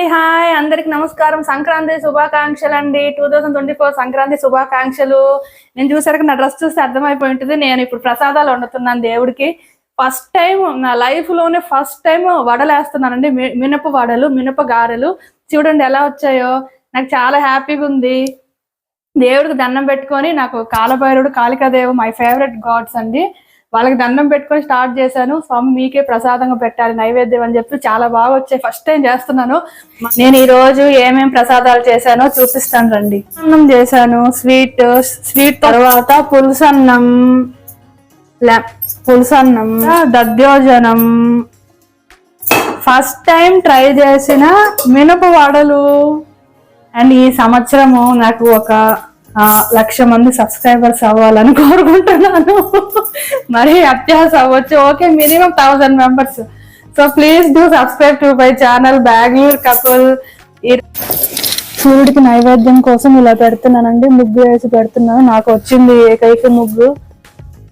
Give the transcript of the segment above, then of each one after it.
అండి హాయ్. అందరికి నమస్కారం. సంక్రాంతి శుభాకాంక్షలు అండి two thousand twenty four Sankranti శుభాకాంక్షలు. నేను చూసాక నా డ్రెస్ చూస్తే అర్థమైపోయి ఉంటుంది. నేను ఇప్పుడు ప్రసాదాలు వండుతున్నాను దేవుడికి. ఫస్ట్ టైం నా లైఫ్లోనే ఫస్ట్ టైం వడలు వేస్తున్నానండి మినప వడలు మినప గారెలు. చూడండి ఎలా వచ్చాయో. నాకు చాలా హ్యాపీగా ఉంది. దేవుడికి దండం పెట్టుకొని నాకు Kalabhairudu Kalikadevi my favourite gods అండి. వాళ్ళకి దండం పెట్టుకొని స్టార్ట్ చేశాను. స్వామి మీకే ప్రసాదంగా పెట్టాలి నైవేద్యం అని చెప్పి చాలా బాగా వచ్చాయి. ఫస్ట్ టైం చేస్తున్నాను. నేను ఈ రోజు ఏమేం ప్రసాదాలు చేశానో చూపిస్తాను రండి. అన్నం చేశాను స్వీట్ స్వీట్ తర్వాత పులుసన్నం పులుసన్నం దద్యోజనం ఫస్ట్ టైం ట్రై చేసిన మినప వడలు. అండ్ ఈ సంవత్సరము నాకు ఒక లక్ష మంది సబ్స్క్రైబర్స్ అవ్వాలని కోరుకుంటున్నాను. మరి అత్యాస అవ్వచ్చు. Okay minimum thousand members. So please do subscribe to my channel Bangalore couple. సూర్యుడికి నైవేద్యం కోసం ఇలా పెడుతున్నానండి. ముగ్గు వేసి పెడుతున్నాను. నాకు వచ్చింది ఏకైక ముగ్గు.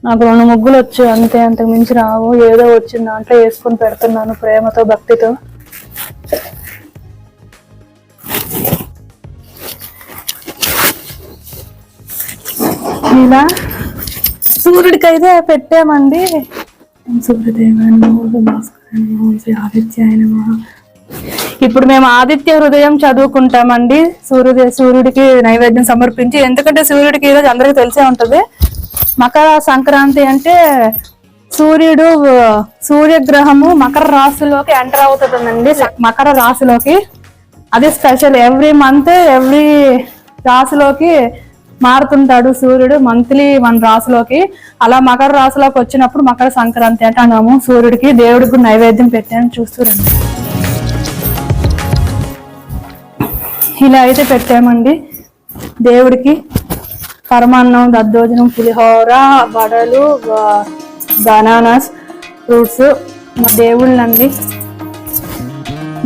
నాకు రెండు ముగ్గులు వచ్చు అంతే అంతకు మించి రావు. ఏదో వచ్చింది దాంట్లో వేసుకొని పెడుతున్నాను ప్రేమతో భక్తితో. ఇలా సూర్యుడికి అయితే పెట్టామండి ఆదిత్యాయనమా ఇప్పుడు మేము ఆదిత్య హృదయం చదువుకుంటామండి. సూర్యుడి సూర్యుడికి నైవేద్యం సమర్పించి ఎందుకంటే సూర్యుడికి ఈరోజు అందరికీ తెలిసే ఉంటది. మకర సంక్రాంతి అంటే సూర్యుడు సూర్యగ్రహము మకర రాశిలోకి ఎంటర్ అవుతుందండి. మకర రాశిలోకి. అది స్పెషల్. ఎవ్రీ మంత్ ఎవ్రీ రాశిలోకి మారుతుంటాడు సూర్యుడు మంత్లీ మన రాశిలోకి. అలా మకర రాశిలోకి వచ్చినప్పుడు మకర సంక్రాంతి అంటే అన్నాము. సూర్యుడికి దేవుడికి నైవేద్యం పెట్టాను. చూస్తురండి ఇలా అయితే పెట్టామండి. దేవుడికి పరమాన్నం దద్దోజనం పులిహోర వడలు బనానాస్ ఫ్రూట్స్ మా దేవుళ్ళండి.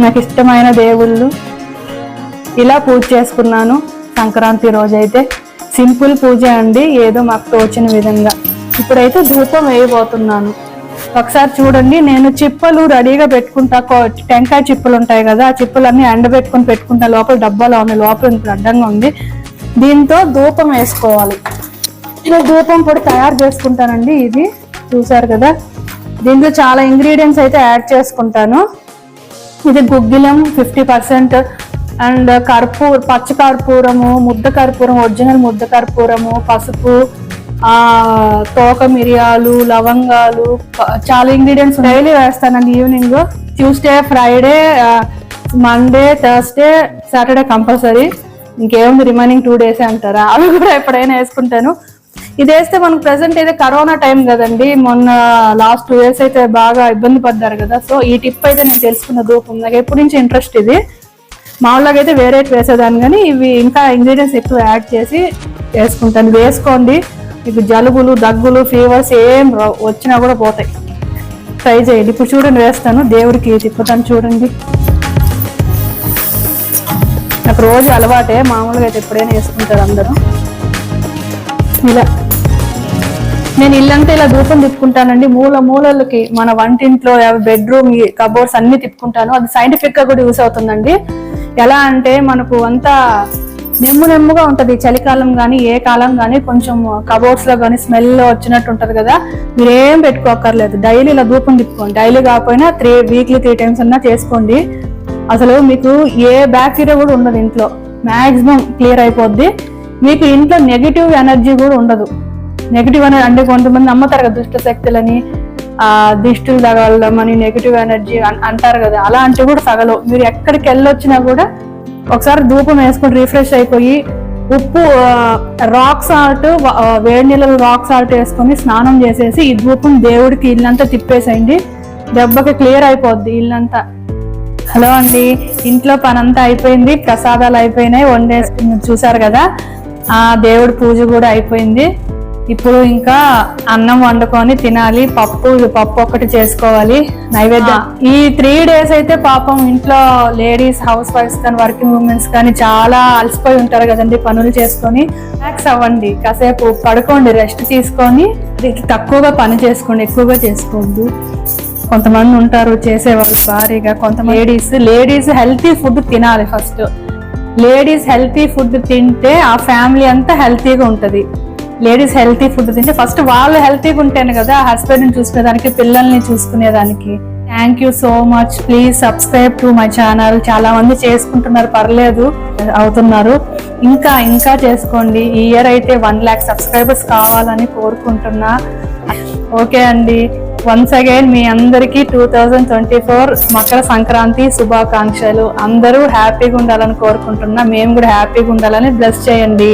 నాకు ఇష్టమైన దేవుళ్ళు. ఇలా పూజ చేసుకున్నాను సంక్రాంతి రోజైతే. సింపుల్ పూజ అండి ఏదో మాకు తోచిన విధంగా. ఇప్పుడైతే ధూపం వేయబోతున్నాను. ఒకసారి చూడండి నేను చిప్పలు రెడీగా పెట్టుకుంటా టెంకాయ చిప్పలు ఉంటాయి కదా ఆ చిప్పలన్నీ ఎండబెట్టుకొని పెట్టుకుంటా లోపల డబ్బాలో ఉన్నాయి లోపల ఇప్పుడు అడ్డంగా ఉంది. దీంతో ధూపం వేసుకోవాలి. ఇలా ధూపం పొడి తయారు చేసుకుంటానండి ఇది. చూసారు కదా? దీంట్లో చాలా ఇంగ్రీడియంట్స్ అయితే యాడ్ చేసుకుంటాను. ఇది గుగ్గిలం ఫిఫ్టీ పర్సెంట్ అండ్ కర్పూర పచ్చ కర్పూరము ముద్ద కర్పూరం ఒరిజినల్ ముద్ద కర్పూరము పసుపు తోక మిరియాలు లవంగాలు చాలా ఇంగ్రీడియంట్స్ డైలీ వేస్తానండి evening. Tuesday Friday Monday Thursday Saturday compulsory ఇంకేముంది రిమైనింగ్ టూ డేస్ అంటారా? అవి కూడా ఎప్పుడైనా వేసుకుంటాను. ఇది వేస్తే మనకు ప్రెసెంట్ అయితే కరోనా టైం కదండి. మొన్న లాస్ట్ టూ ఇయర్స్ అయితే బాగా ఇబ్బంది పడ్డారు కదా. సో ఈ టిప్ అయితే నేను తెలుసుకున్న ధూపం నాకు ఎప్పటి నుంచి ఇంట్రెస్ట్ ఇది? మామూలుగా అయితే వేరే వేసేదాన్ని కానీ ఇవి ఇంకా ఇంగ్రీడియంట్స్ ఎక్కువ యాడ్ చేసి వేసుకుంటాను. వేసుకోండి. మీకు జలుబులు దగ్గులు ఫీవర్స్ ఏం వచ్చినా కూడా పోతాయి. ట్రై చేయండి. ఇప్పుడు చూడండి వేస్తాను. దేవుడికి తిప్పుతాను చూడండి. నాకు రోజు అలవాటే మామూలుగా అయితే ఎప్పుడైనా వేసుకుంటారు అందరూ. ఇలా. నేను ఇల్లంతా ఇలా ధూపం తిప్పుకుంటానండి. మూల మూలలకి మన వంటింట్లో బెడ్రూమ్ కబోర్డ్స్ అన్ని తిప్పుకుంటాను. అది సైంటిఫిక్గా కూడా యూస్ అవుతుందండి. ఎలా అంటే మనకు అంతా నెమ్ము నెమ్ముగా ఉంటది. చలికాలం కానీ ఏ కాలం కానీ కొంచెం కబోర్డ్స్లో కానీ స్మెల్ వచ్చినట్టు ఉంటది కదా. మీరేం పెట్టుకోకర్లేదు డైలీ ఇలా ధూపం తిప్పుకోండి. డైలీ కాకపోయినా త్రీ వీక్లీ త్రీ టైమ్స్ అన్నా చేసుకోండి. అసలు మీకు ఏ బ్యాక్టీరియా కూడా ఉండదు ఇంట్లో. మాక్సిమం క్లియర్ అయిపోద్ది. మీకు ఇంట్లో నెగిటివ్ ఎనర్జీ కూడా ఉండదు. నెగిటివ్ అనేది అంటే కొంతమంది నమ్ముతారు కదా దుష్ట శక్తులని ఆ దిష్టులు తగలమని నెగిటివ్ ఎనర్జీ అంటారు కదా. అలాంటివి కూడా తగలవు మీరు ఎక్కడికి వెళ్ళొచ్చినా కూడా ఒకసారి ధూపం వేసుకొని రిఫ్రెష్ అయిపోయి ఉప్పు రాక్ సాల్ట్ వేడి నీళ్ళలో రాక్ సాల్ట్ వేసుకొని స్నానం చేసేసి ఈ ధూపం దేవుడికి ఇల్లంతా తిప్పేసేయండి. దెబ్బకి క్లియర్ అయిపోద్ది ఇల్లంతా. హలో అండి. ఇంట్లో పనంతా అయిపోయింది. ప్రసాదాలు అయిపోయినాయి. వండేసి చూసారు కదా. ఆ దేవుడి పూజ కూడా అయిపోయింది. ఇప్పుడు ఇంకా అన్నం వండుకొని తినాలి. పప్పు పప్పు ఒకటి చేసుకోవాలి. నైవేద్యం. ఈ త్రీ డేస్ అయితే పాపం ఇంట్లో లేడీస్ హౌస్ వైఫ్స్ కానీ వర్కింగ్ ఉమెన్స్ కానీ చాలా అలసిపోయి ఉంటారు కదండి పనులు చేసుకొని. రిలాక్స్ అవ్వండి. కాసేపు పడుకోండి రెస్ట్ తీసుకొని. తక్కువగా పని చేసుకోండి ఎక్కువగా చేసుకోవద్దు. కొంతమంది ఉంటారు చేసేవాళ్ళు భారీగా. కొంత లేడీస్ లేడీస్ హెల్తీ ఫుడ్ తినాలి ఫస్ట్ లేడీస్ హెల్తీ ఫుడ్ తింటే ఆ ఫ్యామిలీ అంతా హెల్తీగా ఉంటది. లేడీస్ హెల్తీ ఫుడ్ తింటే ఫస్ట్ వాళ్ళు హెల్తీగా ఉంటేనే కదా హస్బెండ్ని చూసుకునేదానికి పిల్లల్ని చూసుకునేదానికి. Thank you so much please subscribe to my channel చాలా మంది చేసుకుంటున్నారు పర్లేదు అవుతున్నారు. ఇంకా ఇంకా చేసుకోండి. ఈ ఇయర్ అయితే వన్ ల్యాక్ సబ్స్క్రైబర్స్ కావాలని కోరుకుంటున్నా. ఓకే అండి. వన్స్ అగైన్ మీ అందరికీ two thousand twenty four Makar Sankranti శుభాకాంక్షలు. అందరూ హ్యాపీగా ఉండాలని కోరుకుంటున్నా. మేము కూడా హ్యాపీగా ఉండాలని బ్లెస్ చేయండి.